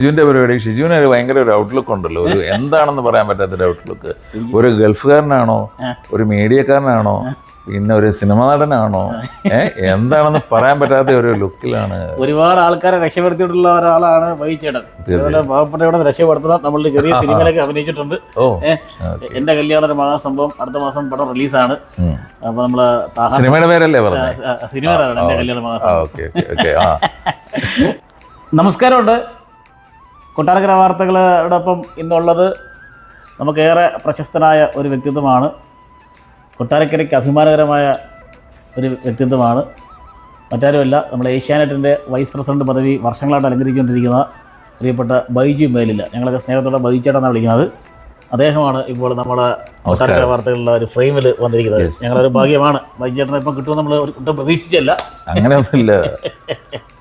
ഷിജുവിന്റെ പരിപാടി ഷിജുവിന് ഒരു ഭയങ്കര ഒരു ഔട്ട്ലുക്ക് ഉണ്ടല്ലോ. ഒരു എന്താണെന്ന് പറയാൻ പറ്റാത്തൊരു ഔട്ട്ലുക്ക് ഒരു ഗൾഫുകാരനാണോ? ഒരു മീഡിയക്കാരനാണോ? പിന്നെ ഒരു സിനിമ നടനാണോ? ഏഹ് എന്താണെന്ന് പറയാൻ പറ്റാത്ത ഒരു ലുക്കിലാണ് ഒരുപാട് ആൾക്കാരെ രക്ഷപ്പെടുത്തിയിട്ടുള്ള ഒരാളാണ് വൈചേട്ടൻ പാവപ്പെട്ടവരുടെ രക്ഷപ്പെടുത്തണം നമ്മളുടെ ചെറിയ സിനിമയിലൊക്കെ അഭിനയിച്ചിട്ടുണ്ട്. എന്റെ കല്യാണ ഒരു മഹാസംഭവം അടുത്ത മാസം പടം റിലീസാണ്. അപ്പൊ നമ്മൾ സിനിമയുടെ പേരല്ലേ പറഞ്ഞത് സിനിമ സിനിമയിലാണ് എന്റെ കല്യാണ മഹാസംഭവം. നമസ്കാരമുണ്ട്. കൊട്ടാരക്കര വാർത്തകളോടൊപ്പം ഇന്നുള്ളത് നമുക്കേറെ പ്രശസ്തനായ ഒരു വ്യക്തിത്വമാണ്. കൊട്ടാരക്കരയ്ക്ക് അഭിമാനകരമായ ഒരു വ്യക്തിത്വമാണ്. മറ്റാരുമല്ല നമ്മുടെ ഏഷ്യാനെറ്റിന്റെ വൈസ് പ്രസിഡന്റ് പദവി വർഷങ്ങളായിട്ട് അലങ്കരിച്ചുകൊണ്ടിരിക്കുന്ന പ്രിയപ്പെട്ട ബൈജു മേലില്ല. ഞങ്ങളൊക്കെ സ്നേഹത്തോടെ ബൈജു ചേട്ടനാണ് വിളിക്കുന്നത്. അദ്ദേഹമാണ് ഇപ്പോൾ നമ്മളെ കൊട്ടാരക്കര വാർത്തകളിലെ ഒരു ഫ്രെയിമിൽ വന്നിരിക്കുന്നത്. ഞങ്ങളൊരു ഭാഗ്യമാണ്. ബൈജു ചേട്ടനെ ഇപ്പം കിട്ടുമെന്ന് നമ്മൾ ഒട്ടും പ്രതീക്ഷിച്ചല്ല. അങ്ങനെയൊന്നുമില്ല.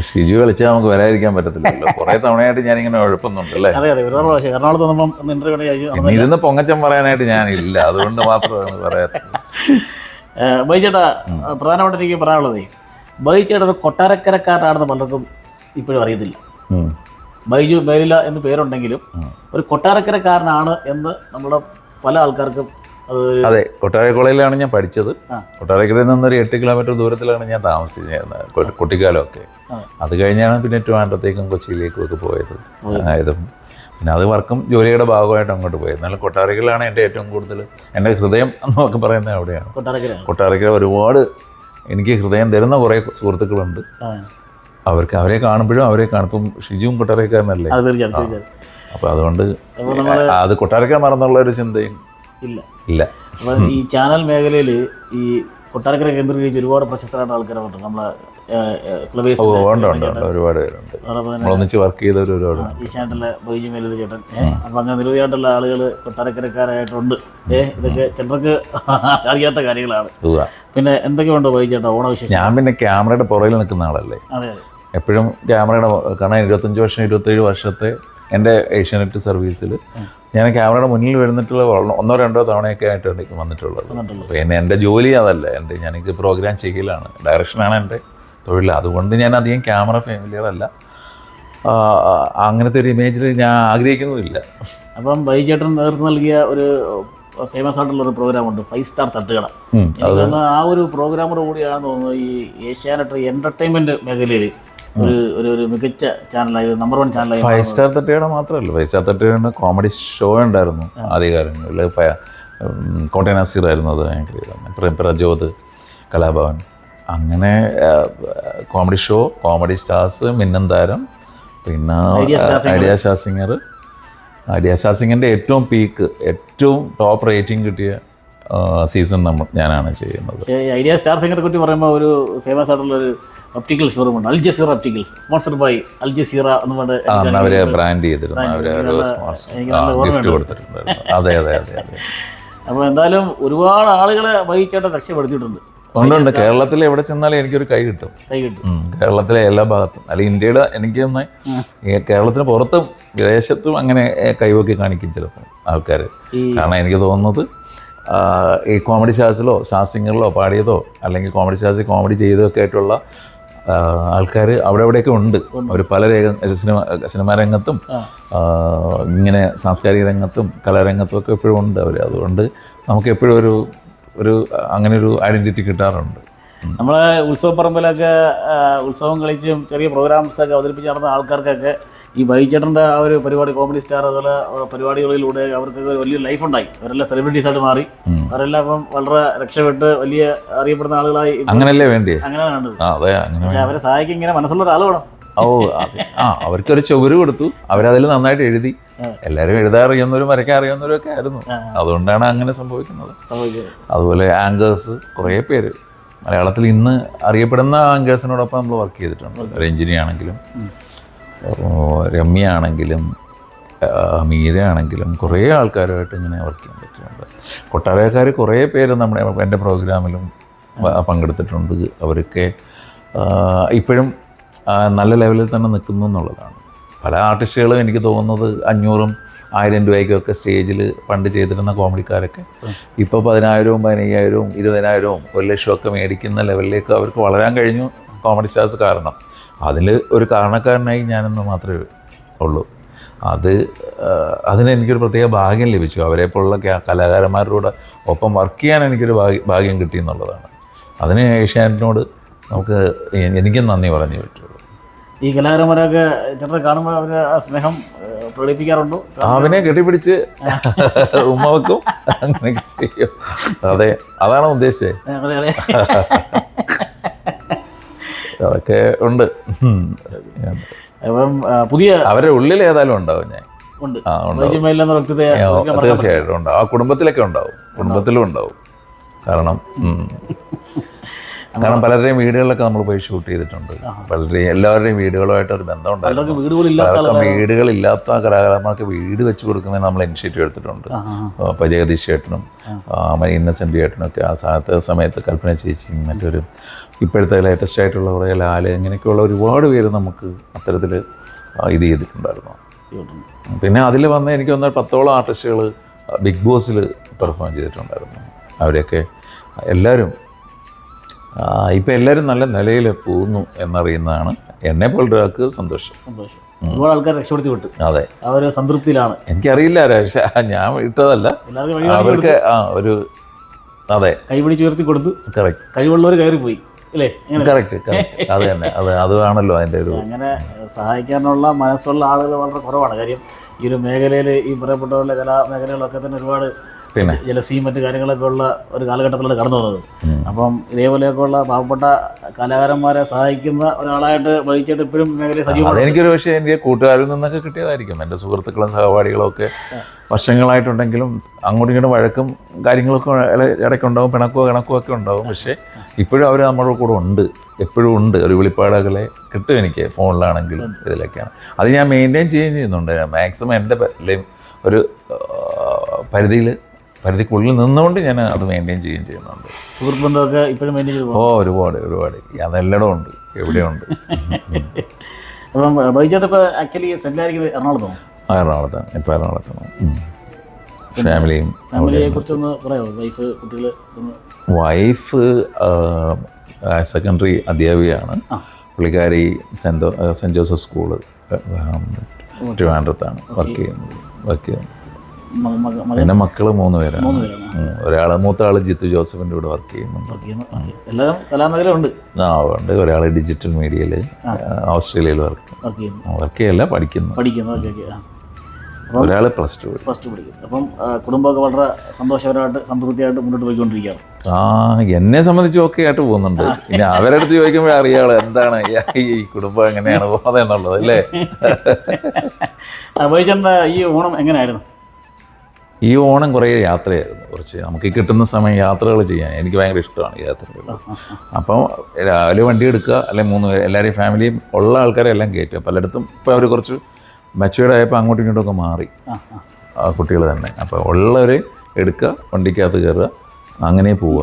ഷിജു കളിച്ചാൽ നമുക്ക് വരാതിരിക്കാൻ പറ്റത്തില്ലല്ലോ. കുറെ തവണയായിട്ട് ഞാനിങ്ങനെ ഉഴപ്പുന്നുണ്ട് അല്ലേ അതെ അതെ. ഒരുപാട് പ്രാവശ്യം എറണാകുളത്ത് ഇന്റർവ്യൂ ഇരുന്ന് പൊങ്ങച്ചം പറയാനായിട്ട് ഞാനില്ല. അതുകൊണ്ട് മാത്രമാണ് പറയാറ് ബൈചേട്ടാ പ്രധാനമായിട്ട് എനിക്ക് പറയാനുള്ളത് ബൈചേട്ട ഒരു കൊട്ടാരക്കരക്കാരനാണെന്ന് പലർക്കും ഇപ്പോഴും അറിയത്തില്ല. ബൈജു മേലില്ല എന്ന് പേരുണ്ടെങ്കിലും ഒരു കൊട്ടാരക്കരക്കാരനാണ് എന്ന് നമ്മുടെ പല ആൾക്കാർക്കും അത് ഒരു അതെ കൊട്ടാര കോളേജിലാണ് ഞാൻ പഠിച്ചത്. കൊട്ടാരക്കുളയിൽ കൊട്ടാരക്കരയിൽ നിന്നൊരു എട്ട് കിലോമീറ്റർ ദൂരത്തിലാണ് ഞാൻ താമസിച്ചിരുന്നത് കുട്ടിക്കാലമൊക്കെ. അത് കഴിഞ്ഞാണ് പിന്നെ ട്രിവാൻഡ്രത്തേക്കും കൊച്ചിയിലേക്കും ഒക്കെ പോയത് ആയതും പിന്നെ അത് വർക്കും ജോലിയുടെ ഭാഗമായിട്ട് അങ്ങോട്ട് പോയത്. എന്നാലും കൊട്ടാരക്കരയിലാണ് എന്റെ ഏറ്റവും കൂടുതൽ എന്റെ ഹൃദയം എന്നൊക്കെ പറയുന്നത് അവിടെയാണ്. കൊട്ടാരക്കര ഒരുപാട് എനിക്ക് ഹൃദയം തരുന്ന കുറേ സുഹൃത്തുക്കളുണ്ട്. അവർക്ക് അവരെ കാണുമ്പോഴും അവരെ കാണുമ്പം ഷിജുവും കൊട്ടാരക്കാരനല്ലേ? അപ്പോൾ അതുകൊണ്ട് അത് കൊട്ടാരക്കര മറന്നുള്ള ഒരു ചിന്തയും ഇല്ല. ഇല്ല. അപ്പം ഈ ചാനൽ മേഖലയിൽ ഈ കൊട്ടാരക്കര കേന്ദ്രീകരിച്ച് ഒരുപാട് പ്രശസ്തരായ ആൾക്കാരുണ്ട് നമ്മളെ ക്ലബേഴ്സ് ഓ ഉണ്ട് ഉണ്ട് ഉണ്ട്. ഒരുപാട് പേരുണ്ട്. നമ്മളൊന്നിച്ച് വർക്ക് ചെയ്തവർ ഒരുപാട് ഈ ചാനലിലെ ബൈജു മേലത് ചേട്ടൻ. അപ്പൊ അങ്ങനെ നിരവധിയായിട്ടുള്ള ആളുകൾ കൊട്ടാരക്കരക്കാരായിട്ടുണ്ട്. ഏഹ് ഇതൊക്കെ ചിലർക്ക് അറിയാത്ത കാര്യങ്ങളാണ്. പിന്നെ എന്തൊക്കെയുണ്ട് ബൈജു ചേട്ടാ ഓണവിശേഷം ഞാൻ പിന്നെ ക്യാമറയുടെ പുറകിൽ നിൽക്കുന്ന ആളല്ലേ? എപ്പോഴും ക്യാമറയുടെ കാരണം ഇരുപത്തഞ്ച് വർഷം ഇരുപത്തേഴ് വർഷത്തെ എന്റെ ഏഷ്യാനെറ്റ് സർവീസിൽ ഞാൻ ക്യാമറയുടെ മുന്നിൽ വരുന്നിട്ടുള്ള ഒന്നോ രണ്ടോ തവണയൊക്കെ ആയിട്ട് എനിക്ക് വന്നിട്ടുള്ളത്. പിന്നെ എന്റെ ജോലി അതല്ല. എന്റെ ഞാൻ ഞാനെനിക്ക് പ്രോഗ്രാം ചെയ്യലാണ് ഡയറക്ഷനാണ് എന്റെ തൊഴിൽ. അതുകൊണ്ട് ഞാൻ അധികം ക്യാമറ ഫെമിലിയർ അല്ല അങ്ങനത്തെ ഒരു ഇമേജിൽ ഞാൻ ആഗ്രഹിക്കുന്നുമില്ല. അപ്പം വൈകേട്ടൻ നേതൃത്വം നൽകിയ ഒരു ഫേമസ് ആയിട്ടുള്ള ഒരു പ്രോഗ്രാം ഉണ്ട്. ഫൈവ് സ്റ്റാർ തട്ടുകട. ആ ഒരു പ്രോഗ്രാമോട് കൂടിയാണെന്ന് തോന്നുന്നു ഈ ഏഷ്യാനെറ്റ് എന്റർടൈൻമെന്റ് മേഖലയിൽ ഒരു ഒരു ഒരു മികച്ച ചാനലായി നമ്പർ വൺ ചാനലായി ഫൈവ് സ്റ്റാർ തട്ടുകട മാത്രമല്ല five star Thattukada comedy show ഉണ്ടായിരുന്നു ആദ്യകാലങ്ങളിൽ കോട്ടയം നസീർ ആയിരുന്നു അത് ഭയങ്കര പ്രജോത് കലാഭവൻ. അങ്ങനെ കോമഡി ഷോ കോമഡി സ്റ്റാർസ് മിന്നം താരം പിന്നെ ഐഡിയ സ്റ്റാർ സിംഗർ. ഐഡിയ സിംഗറിന്റെ ഏറ്റവും പീക്ക് ഏറ്റവും ടോപ്പ് റേറ്റിംഗ് കിട്ടിയ സീസൺ നമ്മൾ ഞാനാണ് ചെയ്യുന്നത്. ഐഡിയ സ്റ്റാർ സിംഗറെ കുറിച്ച് പറയുമ്പോൾ ഒരു ഫേമസ് ആയിട്ടുള്ള ഒരു ഒപ്റ്റിക്കൽ ഷോറൂം ഉണ്ട്. Al Jazeera opticals sponsored by Al Jazeera എന്ന് പറഞ്ഞിട്ട് ആ, അവർ ബ്രാൻഡ് ചെയ്തിരുന്നു. അവർ ഗിഫ്റ്റ് കൊടുത്തിട്ടുണ്ടായിരുന്നു. അതെ അതെ അതെ അപ്പോൾ എന്തായാലും ഒരുപാട് ആളുകളെ വഹിച്ചേട്ടൻ രക്ഷപ്പെടുത്തിയിട്ടുണ്ട്. ഉണ്ട് കേരളത്തിൽ എവിടെ ചെന്നാലും എനിക്കൊരു കൈ കിട്ടും. കൈ കിട്ടും. കേരളത്തിലെ എല്ലാ ഭാഗത്തും. അല്ലെങ്കിൽ ഇന്ത്യയുടെ എനിക്ക് ഒന്ന് കേരളത്തിന് പുറത്തും വിദേശത്തും അങ്ങനെ കൈവൊക്കി കൈവക്കി കാണിക്കും ചിലപ്പോൾ ആൾക്കാർ കാരണം എനിക്ക് തോന്നുന്നത് ഈ കോമഡി സ്റ്റാർസിലോ സ്റ്റാർ സിംഗറിലോ പാടിയതോ അല്ലെങ്കിൽ കോമഡി സ്റ്റാർസിൽ കോമഡി ചെയ്തതൊക്കെ ആയിട്ടുള്ള ആൾക്കാർ അവിടെ എവിടെയൊക്കെ ഉണ്ട്. അവർ പല രേഖ സിനിമ സിനിമാ രംഗത്തും ഇങ്ങനെ സാംസ്കാരിക രംഗത്തും കലാരംഗത്തും ഒക്കെ എപ്പോഴും ഉണ്ട് അവർ അതുകൊണ്ട് നമുക്ക് എപ്പോഴും ഒരു ഒരു അങ്ങനെ ഒരു ഐഡന്റിറ്റി കിട്ടാറുണ്ട്. നമ്മളെ ഉത്സവപ്പറമ്പിലൊക്കെ ഉത്സവം കളിച്ചും ചെറിയ പ്രോഗ്രാംസൊക്കെ അവതരിപ്പിച്ച് നടന്ന ആൾക്കാർക്കൊക്കെ ഈ ബൈചേട്ടന്റെ ആ ഒരു പരിപാടി കോമഡി സ്റ്റാർ അതുപോലെ പരിപാടികളിലൂടെ അവർക്ക് വലിയ ലൈഫ് ഉണ്ടായി. അവരെല്ലാം സെലിബ്രിറ്റീസ് ആയിട്ട് മാറി. അവരെല്ലാം ഇപ്പം വളരെ രക്ഷപ്പെട്ട് വലിയ അറിയപ്പെടുന്ന ആളുകളായി അങ്ങനെയല്ലേ വേണ്ടി അങ്ങനെയാണ് പക്ഷെ അവരെ സഹായിക്കാൻ ഇങ്ങനെ മനസ്സുള്ള ഒരാൾ വേണം. ഓ ആ അവർക്കൊരു ചുവര് കൊടുത്തു. അവരതിൽ നന്നായിട്ട് എഴുതി. എല്ലാവരും എഴുതാൻ അറിയുന്നവരും വരയ്ക്കാൻ അറിയുന്നവരും ഒക്കെ ആയിരുന്നു അതുകൊണ്ടാണ് അങ്ങനെ സംഭവിക്കുന്നത്. അതുപോലെ ആങ്കേഴ്സ് കുറേ പേര്. മലയാളത്തിൽ ഇന്ന് അറിയപ്പെടുന്ന ആങ്കേഴ്സിനോടൊപ്പം നമ്മൾ വർക്ക് ചെയ്തിട്ടുണ്ട്. ഒരു എഞ്ചിനീയർ ആണെങ്കിലും രമ്യ ആണെങ്കിലും മീര ആണെങ്കിലും കുറേ ആൾക്കാരുമായിട്ട് ഇങ്ങനെ വർക്ക് ചെയ്യാൻ പറ്റുന്നുണ്ട്. കൊട്ടാരക്കാർ കുറേ പേര് നമ്മുടെ എന്റെ പ്രോഗ്രാമിലും പങ്കെടുത്തിട്ടുണ്ട്. അവരൊക്കെ ഇപ്പോഴും നല്ല ലെവലിൽ തന്നെ നിൽക്കുന്നു എന്നുള്ളതാണ്. പല ആർട്ടിസ്റ്റുകളും എനിക്ക് തോന്നുന്നത് അഞ്ഞൂറും ആയിരം രൂപയ്ക്കൊക്കെ സ്റ്റേജിൽ പണ്ട് ചെയ്തിരുന്ന കോമഡിക്കാരൊക്കെ ഇപ്പോൾ പതിനായിരവും പതിനയ്യായിരവും ഇരുപതിനായിരവും ഒരു ലക്ഷമൊക്കെ മേടിക്കുന്ന ലെവലിലേക്ക് അവർക്ക് വളരാൻ കഴിഞ്ഞു കോമഡി സ്റ്റാർസ് കാരണം. അതിൽ ഒരു കാരണക്കാരനായി ഞാനെന്ന് മാത്രമേ ഉള്ളൂ. അത് അതിന് എനിക്കൊരു പ്രത്യേക ഭാഗ്യം ലഭിച്ചു. അവരെ പോലുള്ള കലാകാരന്മാരുടെ ഒപ്പം വർക്ക് ചെയ്യാൻ എനിക്കൊരു ഭാഗ്യം ഭാഗ്യം കിട്ടി എന്നുള്ളതാണ്. അതിന് ഏഷ്യാനെറ്റിനോട് നമുക്ക് എനിക്ക് എനിക്കും നന്ദി പറഞ്ഞു പറ്റുള്ളൂ. ഈ കലാകാരന്മാരൊക്കെ ചേട്ടനെ കാണുമ്പോൾ അവരെ ആ സ്നേഹം പ്രകടിപ്പിക്കാറുണ്ടോ. അവനെ കെട്ടിപ്പിടിച്ച് ഉമ്മ വെക്കും അങ്ങനെയൊക്കെ ചെയ്യും. അതെ അതാണ് ഉദ്ദേശിച്ചത്. അതെ അതെ. അതൊക്കെ ഉണ്ട്. അപ്പം പുതിയ അവരുടെ ഉള്ളിൽ ഏതായാലും ഉണ്ടാവും ഞാൻ. ഉണ്ട്. തീർച്ചയായിട്ടും ഉണ്ടാവും. ആ കുടുംബത്തിലൊക്കെ ഉണ്ടാവും. കുടുംബത്തിലും ഉണ്ടാവും. കാരണം. കാരണം പലരുടെയും വീടുകളിലൊക്കെ നമ്മൾ പോയി ഷൂട്ട് ചെയ്തിട്ടുണ്ട്. പലരുടെയും എല്ലാവരുടെയും വീടുകളുമായിട്ട് ഒരു ബന്ധം ഉണ്ടായിരുന്നു അവർക്ക് വീട് പോലും ഇല്ലാത്ത പലർക്കും വീടുകളില്ലാത്ത കലാകാരന്മാർക്ക് വീട് വെച്ച് കൊടുക്കുന്നതിന് നമ്മൾ ഇനിഷ്യേറ്റീവ് എടുത്തിട്ടുണ്ട്. അപ്പോൾ ജഗദീഷ് ചേട്ടനും ഇന്നസെന്റ് ചേട്ടനും ഒക്കെ ആ സാധ്യത സമയത്ത് കൽപ്പന ചേച്ചിയും മറ്റൊരു ഇപ്പോഴത്തെ ലേറ്റസ്റ്റ് ആയിട്ടുള്ള കുറേ ലാൽ ഇങ്ങനെയൊക്കെയുള്ള ഒരുപാട് പേര് നമുക്ക് അത്തരത്തിൽ ഇത് ചെയ്തിട്ടുണ്ടായിരുന്നു. പിന്നെ അതിൽ വന്ന് എനിക്ക് വന്ന പത്തോളം ആർട്ടിസ്റ്റുകൾ ബിഗ് ബോസിൽ പെർഫോം ചെയ്തിട്ടുണ്ടായിരുന്നു. അവരെയൊക്കെ എല്ലാവരും ഇപ്പം എല്ലാവരും നല്ല നിലയിൽ പോകുന്നു എന്നറിയുന്നതാണ്. എന്നെ പോലുള്ള ഒരാൾക്ക് സന്തോഷം. സന്തോഷം. ഒരുപാട് ആൾക്കാർ രക്ഷപ്പെടുത്തി വിട്ടു അതെ. അവർ സംതൃപ്തിയിലാണ്. എനിക്കറിയില്ല രക്ഷ ഞാൻ ഇട്ടതല്ല എല്ലാവർക്കും അവർക്ക് ആ ഒരു അതെ. കൈപിടിച്ച് ഉയർത്തി കൊടുത്തു. കറക്റ്റ് കഴിവുള്ളവർ കയറിപ്പോയി. അല്ലേ? എങ്ങനെ? കറക്റ്റ് കറക്റ്റ് അത് തന്നെ. അത് അതാണല്ലോ അതിന്റെ ഒരു അങ്ങനെ സഹായിക്കാനുള്ള മനസ്സുള്ള ആളുകൾ വളരെ കുറവാണ്. കാര്യം ഈ ഒരു മേഖലയിൽ ഈ പറയപ്പെട്ട കലാ മേഖലകളൊക്കെ തന്നെ ഒരുപാട് പിന്നെ? ജലസിയും മറ്റു കാര്യങ്ങളൊക്കെ ഉള്ള ഒരു കാലഘട്ടത്തിലൂടെ കടന്നു വന്നത് അപ്പം ഇതേപോലെയൊക്കെ ഉള്ള പാവപ്പെട്ട കലാകാരന്മാരെ സഹായിക്കുന്ന ഒരാളായിട്ട് വഹിച്ചിട്ട് ഇപ്പോഴും മേഖലയിൽ സജീവമാണ്. എനിക്കൊരു പക്ഷേ എനിക്ക് കൂട്ടുകാരിൽ നിന്നൊക്കെ കിട്ടിയതായിരിക്കും. എന്റെ സുഹൃത്തുക്കളും സഹപാഠികളും ഒക്കെ വർഷങ്ങളായിട്ടുണ്ടെങ്കിലും അങ്ങോട്ടും ഇങ്ങോട്ടും വഴക്കും കാര്യങ്ങളൊക്കെ ഇടയ്ക്ക് ഇടയ്ക്കുണ്ടാവും പിണക്കോ കിണക്കോ ഒക്കെ ഉണ്ടാവും. പക്ഷേ ഇപ്പോഴും അവർ നമ്മുടെ കൂടെ ഉണ്ട്. എപ്പോഴും ഉണ്ട്. ഒരു വെളിപ്പാടുകളെ കിട്ടും എനിക്ക് ഫോണിലാണെങ്കിലും ഇതിലൊക്കെയാണ്. അത് ഞാൻ മെയിന്റെയിൻ ചെയ്യുകയും ചെയ്യുന്നുണ്ട്. മാക്സിമം എന്റെ ഒരു പരിധിയിൽ പരിധിക്കുള്ളിൽ നിന്നുകൊണ്ട് ഞാൻ അത് മെയിന്റെയിൻ ചെയ്യുകയും ചെയ്യുന്നുണ്ട്. സുഹൃത്ത് ബന്ധമൊക്കെ ഇപ്പോഴും മെയിന്റെയിൻ ചെയ്തു? ഓ ഒരുപാട് ഒരുപാട്. അതെല്ലാം ഉണ്ട് എവിടെയുണ്ട്? അപ്പം ബൈജേട്ട് ഇപ്പോൾ ആക്ച്വലി സെറ്റിലായിരിക്കുന്നത് എറണാകുളത്താണ് എറണാകുളത്താണ്. ഇപ്പോൾ എറണാകുളത്താണ്. ഫാമിലിയും ഫാമിലിയെ കുറിച്ചൊന്ന് പറയാമോ? വൈഫ് കുട്ടികൾ വൈഫ് സെക്കൻഡറി അധ്യാപികയാണ്. പുള്ളിക്കാരി സെന്റ് സെന്റ് ജോസഫ് സ്കൂൾ ട്രിവാൻഡ്രത്താണ് വർക്ക് ചെയ്യുന്നത്. വർക്ക് ചെയ്യുന്നത്. പിന്നെ മക്കൾ മൂന്ന് പേരാണ്. ഒരാൾ മൂത്ത ആൾ ജിത്തു ജോസഫിന്റെ കൂടെ വർക്ക് ചെയ്യുന്നുണ്ട് ഉണ്ട്? ആ ഉണ്ട്. ഒരാൾ ഡിജിറ്റൽ മീഡിയയിൽ ഓസ്ട്രേലിയയിൽ വർക്ക് വർക്ക് ചെയ്യല്ല പഠിക്കുന്നു. പഠിക്കുന്നു. ഓക്കെ ഓക്കെ ആ. പ്ലസ് ടു പഠിക്കുന്നു. അപ്പം കുടുംബമൊക്കെ വളരെ സന്തോഷകരമായിട്ട് സംതൃപ്തിയായിട്ട് മുന്നോട്ട് പോയിക്കൊണ്ടിരിക്കുകയാണ്. ആ എന്നെ സംബന്ധിച്ച് ഓക്കെ ആയിട്ട് പോകുന്നുണ്ട്. പിന്നെ അവരുടെ അടുത്ത് ചോദിക്കുമ്പോൾ അറിയാളോ എന്താണ്? ഈ കുടുംബം എങ്ങനെയാണ് പോകുന്നത് എന്നുള്ളത് അല്ലേ? വൈചേട്ടന്റെ ഈ ഓണം എങ്ങനെയായിരുന്നു? ഈ ഓണം കുറേ യാത്രയായിരുന്നു. കുറച്ച് നമുക്ക് ഈ കിട്ടുന്ന സമയം യാത്രകൾ ചെയ്യാൻ എനിക്ക് ഭയങ്കര ഇഷ്ടമാണ് യാത്രകൾ അപ്പം രാവിലെ വണ്ടി എടുക്കുക അല്ലെങ്കിൽ മൂന്ന് പേര് എല്ലാവരെയും ഫാമിലിയും ഉള്ള ആൾക്കാരെ എല്ലാം കയറ്റുക. പലയിടത്തും ഇപ്പോൾ അവർ കുറച്ച് മെച്ചുവേർഡ് ആയപ്പോൾ അങ്ങോട്ടും ഇങ്ങോട്ടും ഒക്കെ മാറി കുട്ടികൾ തന്നെ. അപ്പോൾ ഉള്ളവരെ എടുക്കുക വണ്ടിക്കകത്ത് കയറുക അങ്ങനെ പോവുക.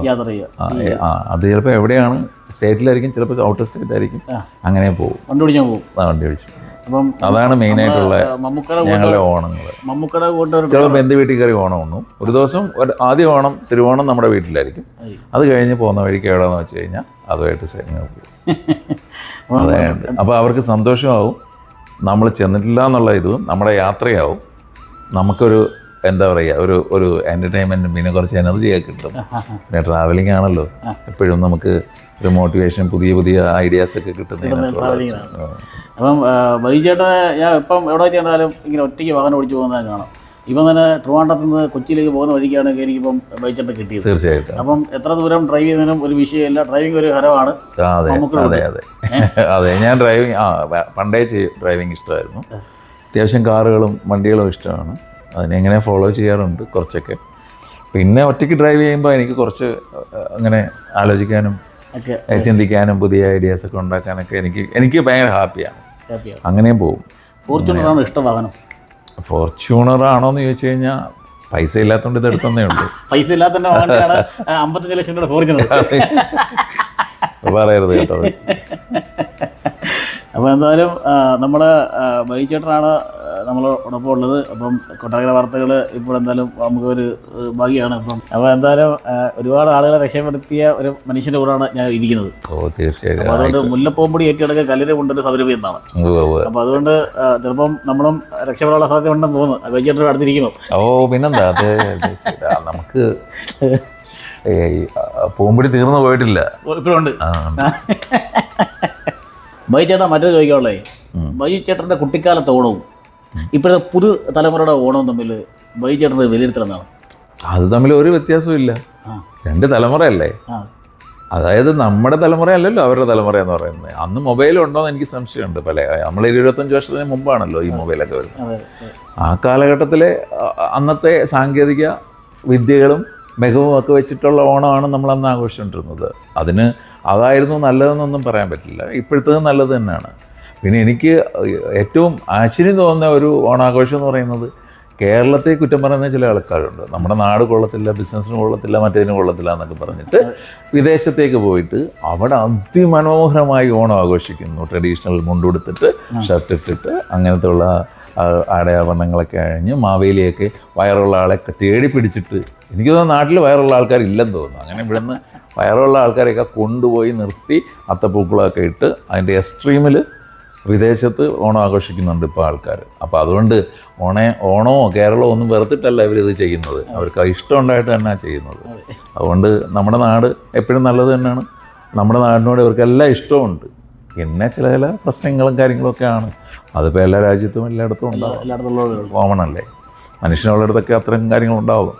അത് ചിലപ്പോൾ എവിടെയാണ് സ്റ്റേറ്റിലായിരിക്കും ചിലപ്പോൾ ഔട്ട് സ്റ്റേറ്റ് ആയിരിക്കും. അങ്ങനെ പോകും വണ്ടി പിടിച്ചാൽ പോകും ആ വണ്ടി ഓടിച്ചു. അപ്പം അതാണ് മെയിൻ ആയിട്ടുള്ള മമ്മൂക്കയുടെ കൂട്ട് ഞങ്ങളുടെ ഓണങ്ങൾ മമ്മൂക്കട ചിലപ്പോൾ എന്ത് വീട്ടിൽ കയറി ഓണം ഉണ്ണും ഒരു ദിവസം ഒരു ആദ്യ ഓണം തിരുവോണം നമ്മുടെ വീട്ടിലായിരിക്കും. അത് കഴിഞ്ഞ് പോകുന്ന വഴിക്ക് എവിടെയെന്ന് വെച്ച് കഴിഞ്ഞാൽ അതുമായിട്ട് സൈന്യം അതായത് അപ്പോൾ അവർക്ക് സന്തോഷമാവും. നമ്മൾ ചെന്നിട്ടില്ല എന്നുള്ള ഇതും നമ്മുടെ യാത്രയാവും. നമുക്കൊരു എന്താ പറയുക ഒരു ഒരു എന്റർടൈൻമെന്റും പിന്നെ കുറച്ച് എനർജിയൊക്കെ കിട്ടും. പിന്നെ ട്രാവലിംഗ് ആണല്ലോ. എപ്പോഴും നമുക്ക് ഒരു മോട്ടിവേഷൻ പുതിയ പുതിയ ഐഡിയാസ് ഒക്കെ കിട്ടുന്ന അപ്പം വൈചേട്ടനെ ഞാൻ ഇപ്പം എവിടെ ചെന്നാലും ഇങ്ങനെ ഒറ്റയ്ക്ക് വാഹനം ഓടിച്ചു പോകുന്നത് കാണാം. ഇപ്പം തന്നെ ട്രിവാൻഡ്രത്ത് നിന്ന് കൊച്ചിയിലേക്ക് പോകുന്ന വഴിക്കാണ് എനിക്കിപ്പം ബൈച്ചേട്ടൻ കിട്ടിയത്. തീർച്ചയായിട്ടും. അപ്പം എത്ര ദൂരം ഡ്രൈവ് ചെയ്യുന്നതിനും ഒരു വിഷയമില്ല. ഡ്രൈവിംഗ് ഒരു ഹരമാണ്. അതെ. അതെ അതെ. അതെ ഞാൻ ഡ്രൈവിംഗ് ആ പണ്ടേ ചെയ്യും ഡ്രൈവിംഗ് ഇഷ്ടമായിരുന്നു. അത്യാവശ്യം കാറുകളും വണ്ടികളും ഇഷ്ടമാണ്. അതിനെങ്ങനെ ഫോളോ ചെയ്യാറുണ്ട് കുറച്ചൊക്കെ. പിന്നെ ഒറ്റയ്ക്ക് ഡ്രൈവ് ചെയ്യുമ്പോൾ എനിക്ക് കുറച്ച് അങ്ങനെ ആലോചിക്കാനും ചിന്തിക്കാനും പുതിയ ഐഡിയാസ് ഒക്കെ ഉണ്ടാക്കാനൊക്കെ എനിക്ക് എനിക്ക് ഭയങ്കര ഹാപ്പിയാണ് അങ്ങനെയും പോകും. ഫോർച്യൂണറാണ് ഇഷ്ടം വാഹനം? ഫോർച്യൂണർ ആണോ എന്ന് ചോദിച്ചു കഴിഞ്ഞാൽ പൈസ ഇല്ലാത്തതുകൊണ്ട് ഇത് എടുത്തതേ ഉള്ളൂ. പൈസ അമ്പത്തഞ്ച് ലക്ഷം ഫോർച്യൂണർ പറയരുത് കേട്ടോ. അപ്പോൾ എന്തായാലും നമ്മൾ ബൈച്ചേട്ടനാണ് നമ്മളോടൊപ്പം ഉള്ളത്. അപ്പം കൊട്ടാരക്കര വാർത്തകൾ ഇപ്പോൾ എന്തായാലും നമുക്കൊരു ഒരു ഭാഗ്യമാണ്. അപ്പം അപ്പോൾ എന്തായാലും ഒരുപാട് ആളുകളെ രക്ഷപ്പെടുത്തിയ ഒരു മനുഷ്യന്റെ കൂടെയാണ് ഞാൻ ഇരിക്കുന്നത്. ഓ തീർച്ചയായും അതുകൊണ്ട് മുല്ലപ്പോമ്പൊടി ഏറ്റെടുക്കുക കല്ലിനെ കൊണ്ടൊരു സൗരഭ്യം എന്നാണ്. അപ്പോൾ അതുകൊണ്ട് ചിലപ്പം നമ്മളും രക്ഷപ്പെടാനുള്ള സാധ്യത ഉണ്ടെന്ന് തോന്നുന്നു. വൈകിട്ട് അടുത്തിരിക്കുന്നു. ഓ പിന്നെന്താ? അത് നമുക്ക് പോമ്പൊടി തീർന്നു പോയിട്ടില്ല. ഇപ്പോഴുണ്ട് ബൈ ചേട്ടാ മറ്റൊരു ചോദിക്കാനുള്ളേ. ബൈ ചേട്ടന്റെ കുട്ടിക്കാലത്തെ ഓണവും ഇപ്പോഴത്തെ പുതു തലമുറയുടെ ഓണവും തമ്മിൽ വൈകിട്ട് ചേട്ടന്റെ വിലയിരുത്തലെന്നാണ് അത് തമ്മിൽ ഒരു വ്യത്യാസവും ഇല്ല രണ്ട് തലമുറയല്ലേ? അതായത് നമ്മുടെ തലമുറയല്ലല്ലോ അവരുടെ തലമുറ എന്ന് പറയുന്നത്. അന്ന് മൊബൈൽ ഉണ്ടോ എന്ന് എനിക്ക് സംശയമുണ്ട് പല. നമ്മൾ ഇരുപത്തഞ്ച് വർഷത്തിന് മുമ്പാണല്ലോ ഈ മൊബൈലൊക്കെ വരുന്നത്. ആ കാലഘട്ടത്തിലെ അന്നത്തെ സാങ്കേതിക വിദ്യകളും മികവും ഒക്കെ വെച്ചിട്ടുള്ള ഓണമാണ് നമ്മൾ അന്ന് ആഘോഷിച്ചുകൊണ്ടിരുന്നത്. അതിന് അതായിരുന്നു നല്ലതെന്നൊന്നും പറയാൻ പറ്റില്ല. ഇപ്പോഴത്തേത് നല്ലത് തന്നെയാണ്. പിന്നെ എനിക്ക് ഏറ്റവും ആശ്ചര്യം തോന്നുന്ന ഒരു ഓണാഘോഷം എന്ന് പറയുന്നത് കേരളത്തെ കുറ്റം പറയുന്ന ചില ആൾക്കാരുണ്ട്. നമ്മുടെ നാട് കൊള്ളത്തില്ല ബിസിനസ്സിന് കൊള്ളത്തില്ല മറ്റേതിന് കൊള്ളത്തില്ല എന്നൊക്കെ പറഞ്ഞിട്ട് വിദേശത്തേക്ക് പോയിട്ട് അവിടെ അതിമനോഹരമായി ഓണം ആഘോഷിക്കുന്നു. ട്രഡീഷണൽ മുണ്ടുടുത്തിട്ട് ഷർട്ട് ഇട്ടിട്ട് അങ്ങനത്തെ ഉള്ള ആടയാഭരണങ്ങളൊക്കെ അഴിഞ്ഞ് മാവേലിയൊക്കെ വയറുള്ള ആളെ തേടി പിടിച്ചിട്ട് എനിക്ക് തോന്നുന്നു നാട്ടിൽ വയറുള്ള ആൾക്കാരില്ലെന്ന് തോന്നുന്നു. അങ്ങനെ ഇവിടുന്ന് വയറുള്ള ആൾക്കാരെയൊക്കെ കൊണ്ടുപോയി നിർത്തി അത്തപ്പൂക്കളൊക്കെ ഇട്ട് അതിന്റെ എക്സ്ട്രീമിൽ വിദേശത്ത് ഓണം ആഘോഷിക്കുന്നുണ്ട് ഇപ്പോൾ ആൾക്കാർ അപ്പോൾ അതുകൊണ്ട് ഓണേ ഓണമോ കേരളമോ ഒന്നും വെറുത്തിട്ടല്ല ഇവരിത് ചെയ്യുന്നത്. അവർക്ക് ഇഷ്ടമുണ്ടായിട്ട് തന്നെയാണ് ചെയ്യുന്നത്. അതുകൊണ്ട് നമ്മുടെ നാട് എപ്പോഴും നല്ലത് തന്നെയാണ്. നമ്മുടെ നാടിനോട് ഇവർക്കെല്ലാം ഇഷ്ടമുണ്ട് പിന്നെ ചില ചില പ്രശ്നങ്ങളും കാര്യങ്ങളൊക്കെ ആണ്. അതിപ്പോൾ എല്ലാ രാജ്യത്തും എല്ലായിടത്തും ഉണ്ടാവും. കോമൺ അല്ലേ മനുഷ്യനുള്ളിടത്തൊക്കെ അത്തരം കാര്യങ്ങളുണ്ടാവും.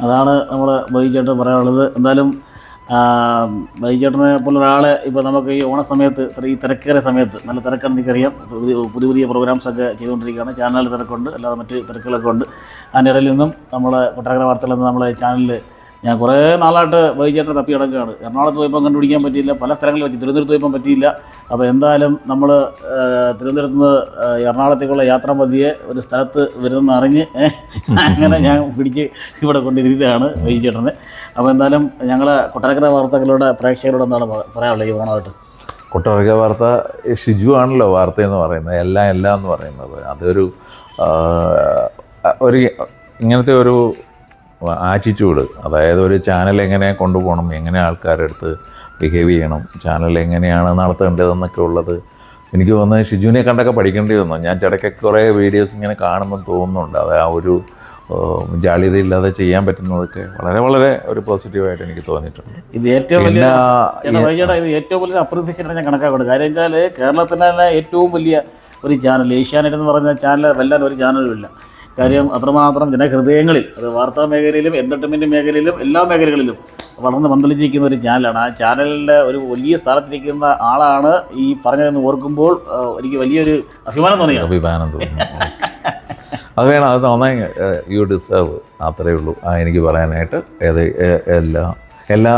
അതാണ് നമ്മൾ ബൈചേട്ടൻ പറയാനുള്ളത്. എന്തായാലും ആ, ബൈചേട്ടനെ പോലെ ഒരാളെ ഇപ്പോൾ നമുക്ക് ഈ ഓണ സമയത്ത് ഈ തിരക്കേറിയ സമയത്ത് നല്ല തിരക്കാണ് എനിക്കറിയാം. പുതിയ പുതിയ പ്രോഗ്രാംസൊക്കെ ചെയ്തുകൊണ്ടിരിക്കുകയാണ്. ചാനലിൽ തിരക്കുണ്ട് അല്ലാതെ മറ്റ് തിരക്കുകളൊക്കെ ഉണ്ട്. അതിന്റെ ഇടയിൽ നിന്നും നമ്മളെ കൊട്ടാരക്കര വാർത്തകളിൽ നിന്ന് നമ്മളെ ചാനലിൽ ഞാൻ കുറേ നാളായിട്ട് ബൈചേട്ടനെ തപ്പി കിടക്കുകയാണ്. എറണാകുളത്ത് പോയപ്പോൾ കണ്ടുപിടിക്കാൻ പറ്റിയില്ല. പല സ്ഥലങ്ങളിൽ വെച്ച് തിരുവനന്തപുരത്ത് പോയപ്പോൾ പറ്റിയില്ല. അപ്പോൾ എന്തായാലും നമ്മൾ തിരുവനന്തപുരത്ത് നിന്ന് എറണാകുളത്തേക്കുള്ള യാത്രാ പതിയെ ഒരു സ്ഥലത്ത് വരുന്നെന്ന് അറിഞ്ഞ് അങ്ങനെ ഞാൻ പിടിച്ച് ഇവിടെ കൊണ്ടിരുത്തിയതാണ് ബൈചേട്ടനെ അപ്പോൾ എന്തായാലും ഞങ്ങൾ കൊട്ടാരക്കര വാർത്തകളുടെ പ്രേക്ഷകരോട് എന്താണ് പറയാനുള്ളത് ഈ ഓണമായിട്ട്. കൊട്ടാരക്കര വാർത്ത ഷിജു ആണല്ലോ വാർത്ത എന്ന് പറയുന്നത്. എല്ലാം എല്ലാം എന്ന് പറയുന്നത്. അതൊരു ഒരു ഇങ്ങനത്തെ ഒരു ആറ്റിറ്റ്യൂഡ്. അതായത് ഒരു ചാനൽ എങ്ങനെ കൊണ്ടുപോകണം എങ്ങനെ ആൾക്കാരെടുത്ത് ബിഹേവ് ചെയ്യണം ചാനൽ എങ്ങനെയാണ് നടത്തേണ്ടതെന്നൊക്കെ ഉള്ളത്. എനിക്ക് തോന്നുന്നത് ഷിജുവിനെ കണ്ടൊക്കെ പഠിക്കേണ്ടി വന്നു. ഞാൻ ചിടയ്ക്കൊക്കെ കുറേ വീഡിയോസ് ഇങ്ങനെ കാണുമ്പോൾ തോന്നുന്നുണ്ട്. അത് ആ ഒരു ജാളിതയില്ലാതെ ചെയ്യാൻ പറ്റുന്നതൊക്കെ വളരെ വളരെ ഒരു പോസിറ്റീവായിട്ട് എനിക്ക് തോന്നിയിട്ടുണ്ട്. ഇത് ഏറ്റവും വലിയ ഇത് ഏറ്റവും വലിയ അപ്രീസിയേഷൻ ഞാൻ കണക്കാക്കുന്നത് കാര്യം വെച്ചാൽ കേരളത്തിൽ തന്നെ ഏറ്റവും വലിയ ഒരു ചാനൽ ഏഷ്യാനെറ്റ് എന്ന് പറഞ്ഞ ചാനൽ വല്ലാൻ ഒരു ചാനലും ഇല്ല. കാര്യം അത്രമാത്രം ജനഹൃദയങ്ങളിൽ അത് വാർത്താ മേഖലയിലും എന്റർടൈൻമെന്റ് മേഖലയിലും എല്ലാ മേഖലകളിലും വളർന്ന് പന്തലിച്ചിരിക്കുന്ന ഒരു ചാനലാണ് ആ ചാനലിന്റെ ഒരു വലിയ സ്ഥാനത്തിരിക്കുന്ന ആളാണ് ഈ പറഞ്ഞതെന്ന് ഓർക്കുമ്പോൾ എനിക്ക് വലിയൊരു അഭിമാനം തോന്നിയാണ് അഭിമാനം തോന്നുന്നു. അത് വേണം അത് നന്നായി യു ഡിസേർവ്. അത്രയേ ഉള്ളൂ. ആ എനിക്ക് പറയാനായിട്ട് ഏത് എല്ലാ എല്ലാ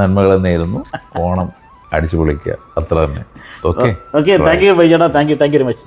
നന്മകളും നേരുന്നു. ഓണം അടിച്ചു പൊളിക്കുക അത്ര തന്നെ. Okay okay thank you thank you thank you very much